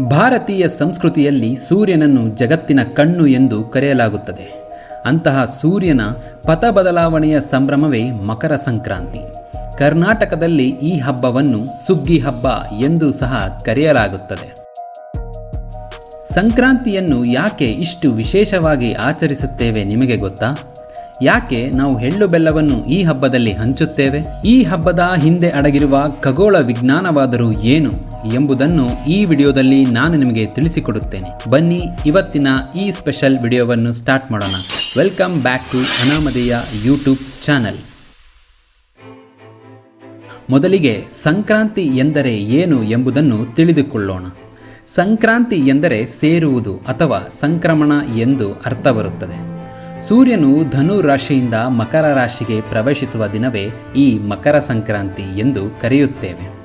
ಭಾರತೀಯ ಸಂಸ್ಕೃತಿಯಲ್ಲಿ ಸೂರ್ಯನನ್ನು ಜಗತ್ತಿನ ಕಣ್ಣು ಎಂದು ಕರೆಯಲಾಗುತ್ತದೆ. ಅಂತಹ ಸೂರ್ಯನ ಪಥ ಬದಲಾವಣೆಯ ಸಂಭ್ರಮವೇ ಮಕರ ಸಂಕ್ರಾಂತಿ. ಕರ್ನಾಟಕದಲ್ಲಿ ಈ ಹಬ್ಬವನ್ನು ಸುಗ್ಗಿ ಹಬ್ಬ ಎಂದು ಸಹ ಕರೆಯಲಾಗುತ್ತದೆ. ಸಂಕ್ರಾಂತಿಯನ್ನು ಯಾಕೆ ಇಷ್ಟು ವಿಶೇಷವಾಗಿ ಆಚರಿಸುತ್ತೇವೆ ನಿಮಗೆ ಗೊತ್ತಾ? ಯಾಕೆ ನಾವು ಹೆಳ್ಳು ಬೆಲ್ಲವನ್ನು ಈ ಹಬ್ಬದಲ್ಲಿ ಹಂಚುತ್ತೇವೆ? ಈ ಹಬ್ಬದ ಹಿಂದೆ ಅಡಗಿರುವ ಖಗೋಳ ವಿಜ್ಞಾನವಾದರೂ ಏನು? ಎಂಬುದನ್ನು ಈ ವಿಡಿಯೋದಲ್ಲಿ ನಾನು ನಿಮಗೆ ತಿಳಿಸಿಕೊಡುತ್ತೇನೆ. ಬನ್ನಿ, ಇವತ್ತಿನ ಈ ಸ್ಪೆಷಲ್ ವಿಡಿಯೋವನ್ನು ಸ್ಟಾರ್ಟ್ ಮಾಡೋಣ. Welcome back to Anamadheya YouTube channel. ಮೊದಲಿಗೆ ಸಂಕ್ರಾಂತಿ ಎಂದರೆ ಏನು ಎಂಬುದನ್ನು ತಿಳಿದುಕೊಳ್ಳೋಣ. ಸಂಕ್ರಾಂತಿ ಎಂದರೆ ಸೇರುವುದು ಅಥವಾ ಸಂಕ್ರಮಣ ಎಂದು ಅರ್ಥ ಬರುತ್ತದೆ. ಸೂರ್ಯನು ಧನು ರಾಶಿಯಿಂದ ಮಕರ ರಾಶಿಗೆ ಪ್ರವೇಶಿಸುವ ದಿನವೇ ಈ ಮಕರ ಸಂಕ್ರಾಂತಿ ಎಂದು ಕರೆಯುತ್ತೇವೆ.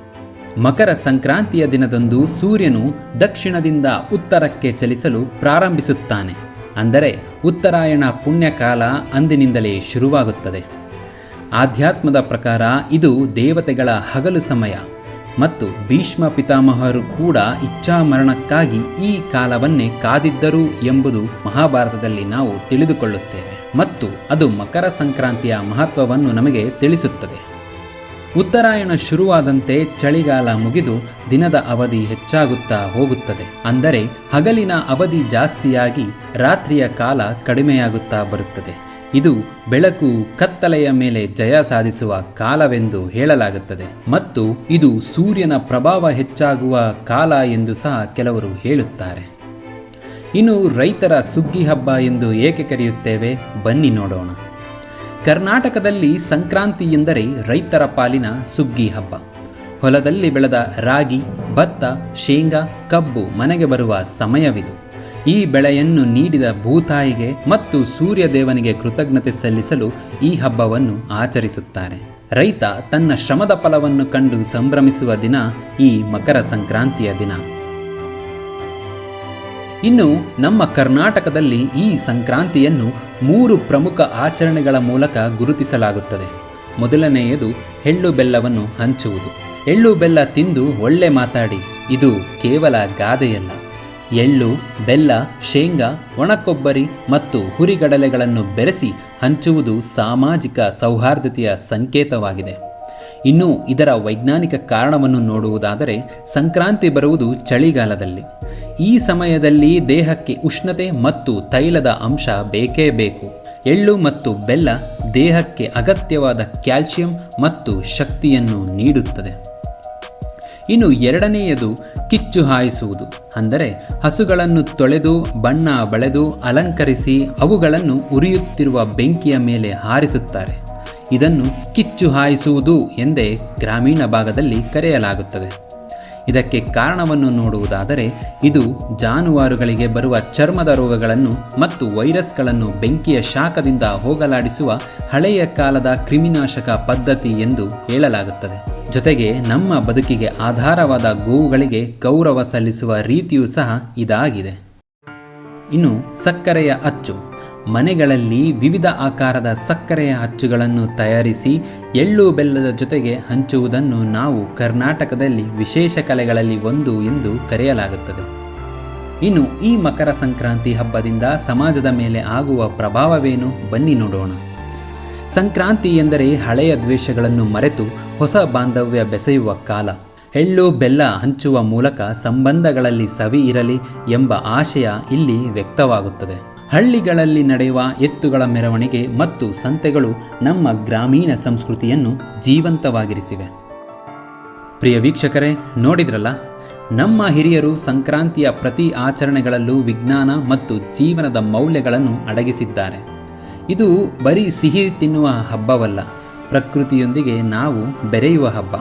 ಮಕರ ಸಂಕ್ರಾಂತಿಯ ದಿನದಂದು ಸೂರ್ಯನು ದಕ್ಷಿಣದಿಂದ ಉತ್ತರಕ್ಕೆ ಚಲಿಸಲು ಪ್ರಾರಂಭಿಸುತ್ತಾನೆ. ಅಂದರೆ ಉತ್ತರಾಯಣ ಪುಣ್ಯಕಾಲ ಅಂದಿನಿಂದಲೇ ಶುರುವಾಗುತ್ತದೆ. ಆಧ್ಯಾತ್ಮದ ಪ್ರಕಾರ ಇದು ದೇವತೆಗಳ ಹಗಲು ಸಮಯ. ಮತ್ತು ಭೀಷ್ಮ ಪಿತಾಮಹರು ಕೂಡ ಇಚ್ಛಾಮರಣಕ್ಕಾಗಿ ಈ ಕಾಲವನ್ನೇ ಕಾದಿದ್ದರು ಎಂಬುದು ಮಹಾಭಾರತದಲ್ಲಿ ನಾವು ತಿಳಿದುಕೊಳ್ಳುತ್ತೇವೆ. ಮತ್ತು ಅದು ಮಕರ ಸಂಕ್ರಾಂತಿಯ ಮಹತ್ವವನ್ನು ನಮಗೆ ತಿಳಿಸುತ್ತದೆ. ಉತ್ತರಾಯಣ ಶುರುವಾದಂತೆ ಚಳಿಗಾಲ ಮುಗಿದು ದಿನದ ಅವಧಿ ಹೆಚ್ಚಾಗುತ್ತಾ ಹೋಗುತ್ತದೆ. ಅಂದರೆ ಹಗಲಿನ ಅವಧಿ ಜಾಸ್ತಿಯಾಗಿ ರಾತ್ರಿಯ ಕಾಲ ಕಡಿಮೆಯಾಗುತ್ತಾ ಬರುತ್ತದೆ. ಇದು ಬೆಳಕು ಕತ್ತಲೆಯ ಮೇಲೆ ಜಯ ಸಾಧಿಸುವ ಕಾಲವೆಂದು ಹೇಳಲಾಗುತ್ತದೆ. ಮತ್ತು ಇದು ಸೂರ್ಯನ ಪ್ರಭಾವ ಹೆಚ್ಚಾಗುವ ಕಾಲ ಎಂದು ಸಹ ಕೆಲವರು ಹೇಳುತ್ತಾರೆ. ಇನ್ನು ರೈತರ ಸುಗ್ಗಿ ಹಬ್ಬ ಎಂದು ಏಕೆ ಕರೆಯುತ್ತೇವೆ? ಬನ್ನಿ ನೋಡೋಣ. ಕರ್ನಾಟಕದಲ್ಲಿ ಸಂಕ್ರಾಂತಿ ಎಂದರೆ ರೈತರ ಪಾಲಿನ ಸುಗ್ಗಿ ಹಬ್ಬ. ಹೊಲದಲ್ಲಿ ಬೆಳೆದ ರಾಗಿ, ಭತ್ತ, ಶೇಂಗಾ, ಕಬ್ಬು ಮನೆಗೆ ಬರುವ ಸಮಯವಿದು. ಈ ಬೆಳೆಯನ್ನು ನೀಡಿದ ಭೂತಾಯಿಗೆ ಮತ್ತು ಸೂರ್ಯ ದೇವನಿಗೆ ಕೃತಜ್ಞತೆ ಸಲ್ಲಿಸಲು ಈ ಹಬ್ಬವನ್ನು ಆಚರಿಸುತ್ತಾರೆ. ರೈತ ತನ್ನ ಶ್ರಮದ ಫಲವನ್ನು ಕಂಡು ಸಂಭ್ರಮಿಸುವ ದಿನ ಈ ಮಕರ ಸಂಕ್ರಾಂತಿಯ ದಿನ. ಇನ್ನು ನಮ್ಮ ಕರ್ನಾಟಕದಲ್ಲಿ ಈ ಸಂಕ್ರಾಂತಿಯನ್ನು ಮೂರು ಪ್ರಮುಖ ಆಚರಣೆಗಳ ಮೂಲಕ ಗುರುತಿಸಲಾಗುತ್ತದೆ. ಮೊದಲನೆಯದು ಎಳ್ಳು ಬೆಲ್ಲವನ್ನು ಹಂಚುವುದು. ಎಳ್ಳು ಬೆಲ್ಲ ತಿಂದು ಒಳ್ಳೆ ಮಾತಾಡಿ. ಇದು ಕೇವಲ ಗಾದೆಯಲ್ಲ. ಎಳ್ಳು, ಬೆಲ್ಲ, ಶೇಂಗಾ, ಒಣಕೊಬ್ಬರಿ ಮತ್ತು ಹುರಿಗಡಲೆಗಳನ್ನು ಬೆರೆಸಿ ಹಂಚುವುದು ಸಾಮಾಜಿಕ ಸೌಹಾರ್ದತೆಯ ಸಂಕೇತವಾಗಿದೆ. ಇನ್ನು ಇದರ ವೈಜ್ಞಾನಿಕ ಕಾರಣವನ್ನು ನೋಡುವುದಾದರೆ ಸಂಕ್ರಾಂತಿ ಬರುವುದು ಚಳಿಗಾಲದಲ್ಲಿ. ಈ ಸಮಯದಲ್ಲಿ ದೇಹಕ್ಕೆ ಉಷ್ಣತೆ ಮತ್ತು ತೈಲದ ಅಂಶ ಬೇಕೇ ಬೇಕು. ಎಳ್ಳು ಮತ್ತು ಬೆಲ್ಲ ದೇಹಕ್ಕೆ ಅಗತ್ಯವಾದ ಕ್ಯಾಲ್ಸಿಯಂ ಮತ್ತು ಶಕ್ತಿಯನ್ನು ನೀಡುತ್ತದೆ. ಇನ್ನು ಎರಡನೆಯದು ಕಿಚ್ಚು ಹಾಯಿಸುವುದು. ಅಂದರೆ ಹಸುಗಳನ್ನು ತೊಳೆದು, ಬಣ್ಣ ಬಳೆದು, ಅಲಂಕರಿಸಿ ಅವುಗಳನ್ನು ಉರಿಯುತ್ತಿರುವ ಬೆಂಕಿಯ ಮೇಲೆ ಹಾರಿಸುತ್ತಾರೆ. ಇದನ್ನು ಕಿಚ್ಚು ಹಾಯಿಸುವುದು ಎಂದೇ ಗ್ರಾಮೀಣ ಭಾಗದಲ್ಲಿ ಕರೆಯಲಾಗುತ್ತದೆ. ಇದಕ್ಕೆ ಕಾರಣವನ್ನು ನೋಡುವುದಾದರೆ, ಇದು ಜಾನುವಾರುಗಳಿಗೆ ಬರುವ ಚರ್ಮದ ರೋಗಗಳನ್ನು ಮತ್ತು ವೈರಸ್ಗಳನ್ನು ಬೆಂಕಿಯ ಶಾಖದಿಂದ ಹೋಗಲಾಡಿಸುವ ಹಳೆಯ ಕಾಲದ ಕ್ರಿಮಿನಾಶಕ ಪದ್ಧತಿ ಎಂದು ಹೇಳಲಾಗುತ್ತದೆ. ಜೊತೆಗೆ ನಮ್ಮ ಬದುಕಿಗೆ ಆಧಾರವಾದ ಗೋವುಗಳಿಗೆ ಗೌರವ ಸಲ್ಲಿಸುವ ರೀತಿಯೂ ಸಹ ಇದಾಗಿದೆ. ಇನ್ನು ಸಕ್ಕರೆಯ ಅಚ್ಚು. ಮನೆಗಳಲ್ಲಿ ವಿವಿಧ ಆಕಾರದ ಸಕ್ಕರೆಯ ಅಚ್ಚುಗಳನ್ನು ತಯಾರಿಸಿ ಎಳ್ಳು ಬೆಲ್ಲದ ಜೊತೆಗೆ ಹಂಚುವುದನ್ನು ನಾವು ಕರ್ನಾಟಕದಲ್ಲಿ ವಿಶೇಷ ಕಲೆಗಳಲ್ಲಿ ಒಂದು ಎಂದು ಕರೆಯಲಾಗುತ್ತದೆ. ಇನ್ನು ಈ ಮಕರ ಸಂಕ್ರಾಂತಿ ಹಬ್ಬದಿಂದ ಸಮಾಜದ ಮೇಲೆ ಆಗುವ ಪ್ರಭಾವವೇನು? ಬನ್ನಿ ನೋಡೋಣ. ಸಂಕ್ರಾಂತಿ ಎಂದರೆ ಹಳೆಯ ದ್ವೇಷಗಳನ್ನು ಮರೆತು ಹೊಸ ಬಾಂಧವ್ಯ ಬೆಸೆಯುವ ಕಾಲ. ಎಳ್ಳು ಬೆಲ್ಲ ಹಂಚುವ ಮೂಲಕ ಸಂಬಂಧಗಳಲ್ಲಿ ಸವಿ ಇರಲಿ ಎಂಬ ಆಶಯ ಇಲ್ಲಿ ವ್ಯಕ್ತವಾಗುತ್ತದೆ. ಹಳ್ಳಿಗಳಲ್ಲಿ ನಡೆಯುವ ಎತ್ತುಗಳ ಮೆರವಣಿಗೆ ಮತ್ತು ಸಂತೆಗಳು ನಮ್ಮ ಗ್ರಾಮೀಣ ಸಂಸ್ಕೃತಿಯನ್ನು ಜೀವಂತವಾಗಿರಿಸಿವೆ. ಪ್ರಿಯ ವೀಕ್ಷಕರೇ, ನೋಡಿದ್ರಲ್ಲ? ನಮ್ಮ ಹಿರಿಯರು ಸಂಕ್ರಾಂತಿಯ ಪ್ರತಿ ಆಚರಣೆಗಳಲ್ಲೂ ವಿಜ್ಞಾನ ಮತ್ತು ಜೀವನದ ಮೌಲ್ಯಗಳನ್ನು ಅಡಗಿಸಿದ್ದಾರೆ. ಇದು ಬರೀ ಸಿಹಿ ತಿನ್ನುವ ಹಬ್ಬವಲ್ಲ, ಪ್ರಕೃತಿಯೊಂದಿಗೆ ನಾವು ಬೆರೆಯುವ ಹಬ್ಬ.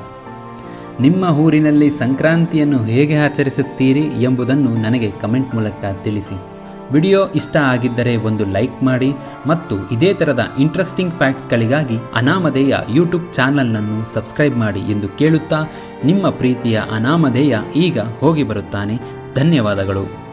ನಿಮ್ಮ ಊರಿನಲ್ಲಿ ಸಂಕ್ರಾಂತಿಯನ್ನು ಹೇಗೆ ಆಚರಿಸುತ್ತೀರಿ ಎಂಬುದನ್ನು ನನಗೆ ಕಮೆಂಟ್ ಮೂಲಕ ತಿಳಿಸಿ. ವಿಡಿಯೋ ಇಷ್ಟ ಆಗಿದ್ದರೆ ಒಂದು ಲೈಕ್ ಮಾಡಿ ಮತ್ತು ಇದೇ ಥರದ ಇಂಟ್ರೆಸ್ಟಿಂಗ್ ಫ್ಯಾಕ್ಟ್ಸ್ಗಳಿಗಾಗಿ ಅನಾಮಧೇಯ ಯೂಟ್ಯೂಬ್ ಚಾನಲ್ನನ್ನು ಸಬ್ಸ್ಕ್ರೈಬ್ ಮಾಡಿ ಎಂದು ಕೇಳುತ್ತಾ ನಿಮ್ಮ ಪ್ರೀತಿಯ ಅನಾಮಧೇಯ ಈಗ ಹೋಗಿ ಬರುತ್ತಾನೆ. ಧನ್ಯವಾದಗಳು.